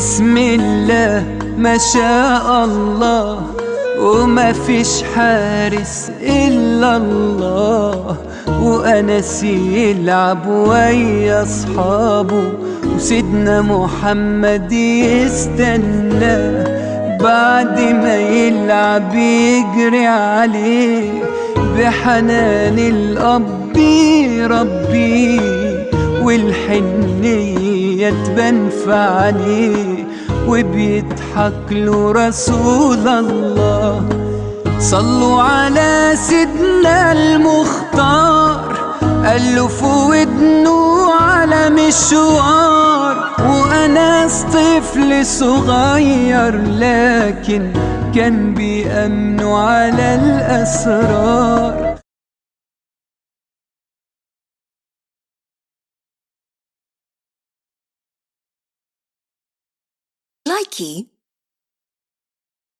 بسم الله ما شاء الله وما فيش حارس إلا الله وأنس يلعب ويا أصحابه وسيدنا محمد يستناه بعد ما يلعب يجري عليه بحنان الأب يربيه والحنية في عينيه وبيضحك له رسول الله. صلوا على سيدنا المختار قال له في ودنه على مشوار. وأناس طفل صغير لكن كان بيأمنوا على الأسرار. Nike.